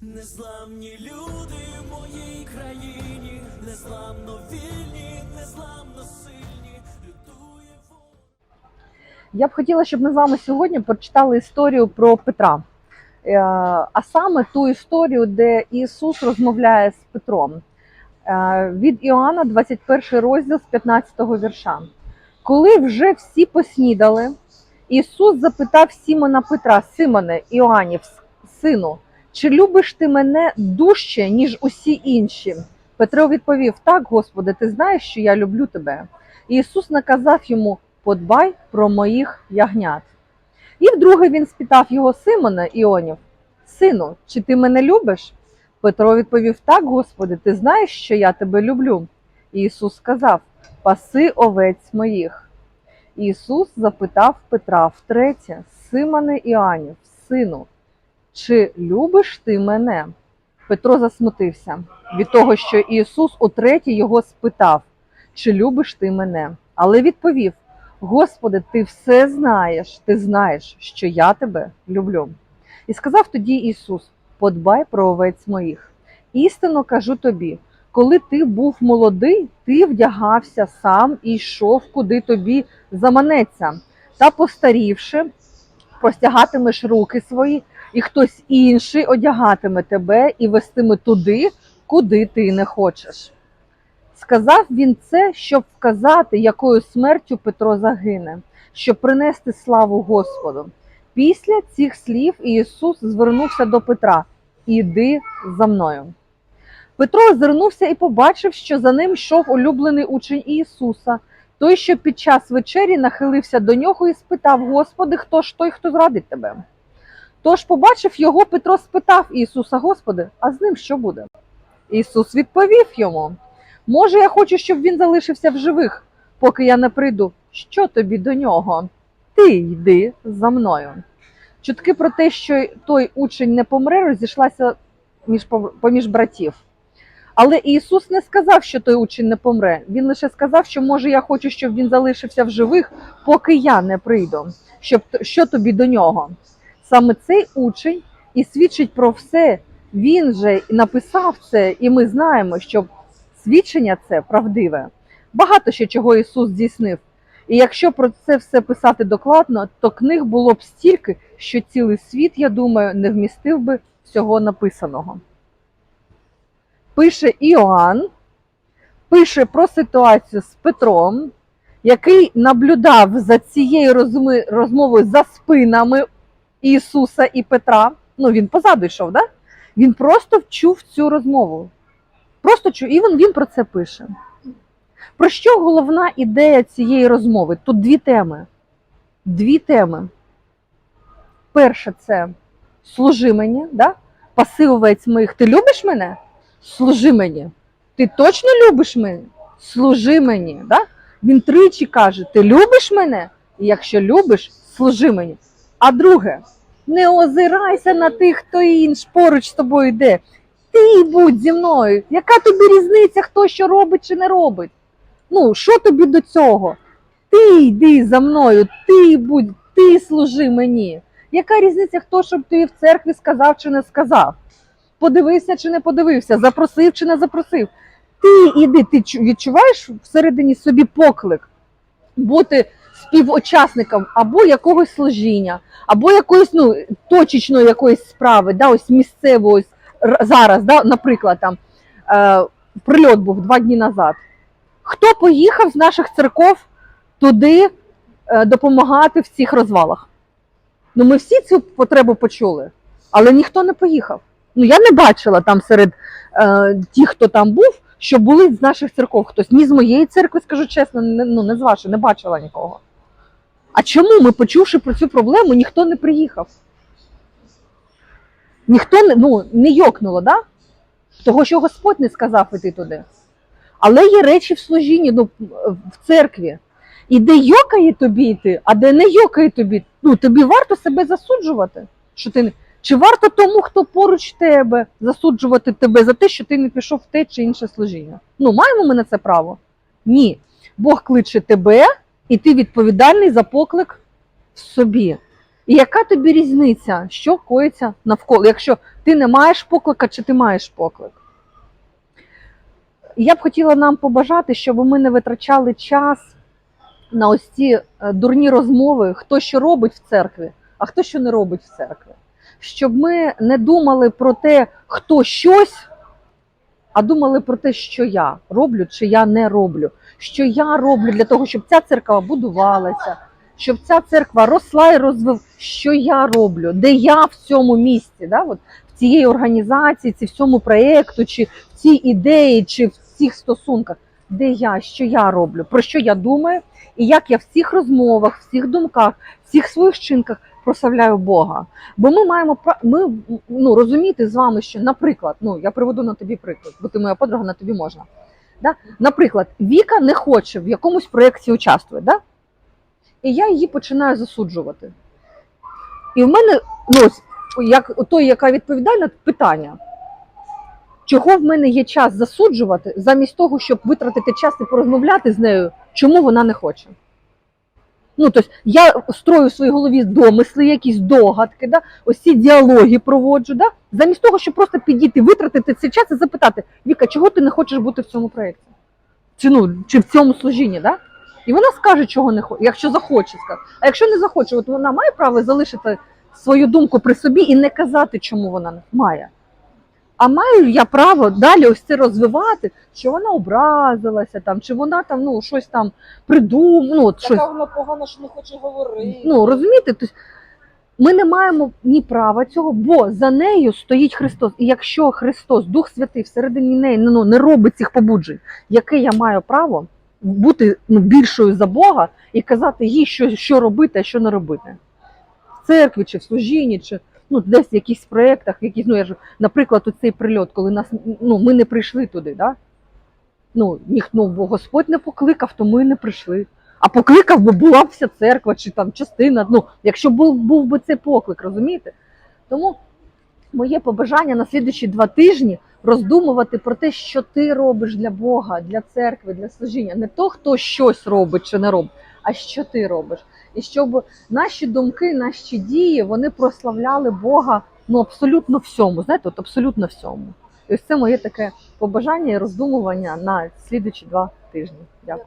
Незламні люди в моїй країні, незламно вільні, незламно сильні, лютує воля. Я б хотіла, щоб ми з вами сьогодні прочитали історію про Петра, Е, а саме ту історію, де Ісус розмовляє з Петром. Е, Від Іоанна, 21 розділ з 15 вірша. Коли вже всі поснідали, Ісус запитав Сімона Петра, Симоне, Іоаннів, сину, чи любиш ти мене дужче, ніж усі інші? Петро відповів: Так, Господи, ти знаєш, що я люблю тебе. І Ісус наказав йому: подбай про моїх ягнят. І вдруге він спитав його Симона Іонів: Сину, чи ти мене любиш? Петро відповів: Так, Господи, ти знаєш, що я тебе люблю. І Ісус сказав: Паси овець моїх. Ісус запитав Петра втретє, Симоне Іоанів, сину, чи любиш ти мене? Петро засмутився від того, що Ісус утретє його спитав, чи любиш ти мене? Але відповів: Господи, ти все знаєш, ти знаєш, що я тебе люблю. І сказав тоді Ісус: Подбай про овець моїх. Істинно кажу тобі, коли ти був молодий, ти вдягався сам і йшов, куди тобі заманеться, та постарівши, простягатимеш руки свої, і хтось інший одягатиме тебе і вестиме туди, куди ти не хочеш. Сказав він це, щоб вказати, якою смертю Петро загине, щоб принести славу Господу. Після цих слів Ісус звернувся до Петра: Іди за мною. Петро озирнувся і побачив, що за ним йшов улюблений учень Ісуса, той, що під час вечері нахилився до нього і спитав: Господи, хто ж той, хто зрадить тебе? Тож, побачив його, Петро спитав Ісуса, Господи, а з ним що буде? Ісус відповів йому: Може, я хочу, щоб він залишився в живих, поки я не прийду. Що тобі до нього? Ти йди за мною. Чутки про те, що той учень не помре, розійшлася між поміж братів. Але Ісус не сказав, що той учень не помре. Він лише сказав, що може я хочу, щоб він залишився в живих, поки я не прийду. Щоб що тобі до нього? Саме цей учень і свідчить про все. Він же написав це, і ми знаємо, що свідчення це правдиве. Багато ще чого Ісус здійснив. І якщо про це все писати докладно, то книг було б стільки, що цілий світ, я думаю, не вмістив би всього написаного. Пише Іоанн, пише про ситуацію з Петром, який наблюдав за цією розмовою за спинами Ісуса і Петра. Ну, він позаду йшов, да? Він просто вчув цю розмову. Просто чув, і він, він про це пише. Про що головна ідея цієї розмови? Тут дві теми. Дві теми. Перша це служи мені, да? паси моїх. Ти любиш мене? Служи мені. Ти точно любиш мене? Служи мені. Да? Він тричі каже: Ти любиш мене? І якщо любиш, служи мені. А друге, не озирайся на тих, хто інш поруч з тобою йде. Ти будь зі мною. Яка тобі різниця, хто що робить чи не робить? Ну, що тобі до цього? Ти йди за мною, ти будь, ти служи мені. Яка різниця, хто щоб ти в церкві сказав чи не сказав? Подивився чи не подивився, запросив чи не запросив. Ти іди, ти відчуваєш всередині собі поклик бути співучасником або якогось служіння, або якоїсь ну, точечної якоїсь справи, да, ось місцевої зараз, да, наприклад, там е, прильот був два дні назад. Хто поїхав з наших церков туди е, допомагати в цих розвалах? Ну, ми всі цю потребу почули, але ніхто не поїхав. Ну, я не бачила там серед е, тих, хто там був, що були з наших церков хтось. Ні з моєї церкви, скажу чесно, не, ну, не з вашої, не бачила нікого. А чому ми, почувши про цю проблему, ніхто не приїхав? Ніхто не, ну, не йокнуло, да? того, що Господь не сказав іти туди. Але є речі в служінні, ну, в церкві. І де йокає тобі йти, а де не йокає тобі, ну тобі варто себе засуджувати. Що ти не... Чи варто тому, хто поруч тебе, засуджувати тебе за те, що ти не пішов в те чи інше служіння? Ну, маємо ми на це право? Ні. Бог кличе тебе, і ти відповідальний за поклик в собі. І яка тобі різниця, що коїться навколо, якщо ти не маєш поклика чи ти маєш поклик? Я б хотіла нам побажати, щоб ми не витрачали час на ось ці е, дурні розмови, хто що робить в церкві, а хто що не робить в церкві. Щоб ми не думали про те, хто щось, а думали про те, що я роблю чи я не роблю. Що я роблю для того, щоб ця церква будувалася, щоб ця церква росла і розвив, що я роблю, де я в цьому місці, да? От в цієї організації, чи в цьому проєкту, чи в цій ідеї, чи в цих стосунках, де я, що я роблю, про що я думаю, і як я в цих розмовах, в цих думках, в всіх своїх чинках прославляю Бога. Бо ми маємо ми ну, розуміти з вами, що, наприклад, ну я приведу на тобі приклад, бо ти моя подруга, на тобі можна. Да? Наприклад, Віка не хоче в якомусь проєкті участвувати, да? і я її починаю засуджувати. І в мене, ну, як той, яка відповідальна, питання. Чого в мене є час засуджувати, замість того, щоб витратити час і порозмовляти з нею, чому вона не хоче? Ну, тобто я строю в своїй голові домисли, якісь догадки, да? ось ці діалоги проводжу, да? замість того, щоб просто підійти, витратити цей час і запитати, Віка, чого ти не хочеш бути в цьому проєкті? Чи, ну, чи в цьому служінні, да? І вона скаже, чого не хоче, якщо захоче скаже. А якщо не захоче, от вона має право залишити свою думку при собі і не казати, чому вона не має. А маю я право далі ось це розвивати, що вона образилася там, чи вона там ну щось там придумала, ну, от щось. Така вона погана, що не хоче говорити. Ну розумієте, тобто ми не маємо ні права цього, бо за нею стоїть Христос. І якщо Христос, Дух Святий, всередині неї ну, не робить цих побуджень, яке я маю право бути ну, більшою за Бога і казати їй, що, що робити, а що не робити. В церкві чи в служінні, чи ну, десь в якихось проєктах, якісь, ну, я ж, наприклад, оцей прильот, коли нас, ну, ми не прийшли туди, да? ну, ніх, ну, бо Господь не покликав, то ми не прийшли. А покликав би була вся церква чи там частина. Ну, якщо був, був би цей поклик, розумієте? Тому моє побажання на слідуючі два тижні роздумувати про те, що ти робиш для Бога, для церкви, для служіння. Не то, хто щось робить чи не робить, а що ти робиш. І щоб наші думки, наші дії вони прославляли Бога ну абсолютно всьому. Знаєте, от абсолютно всьому. І ось це моє таке побажання і роздумування на слідуючі два тижні. Дякую.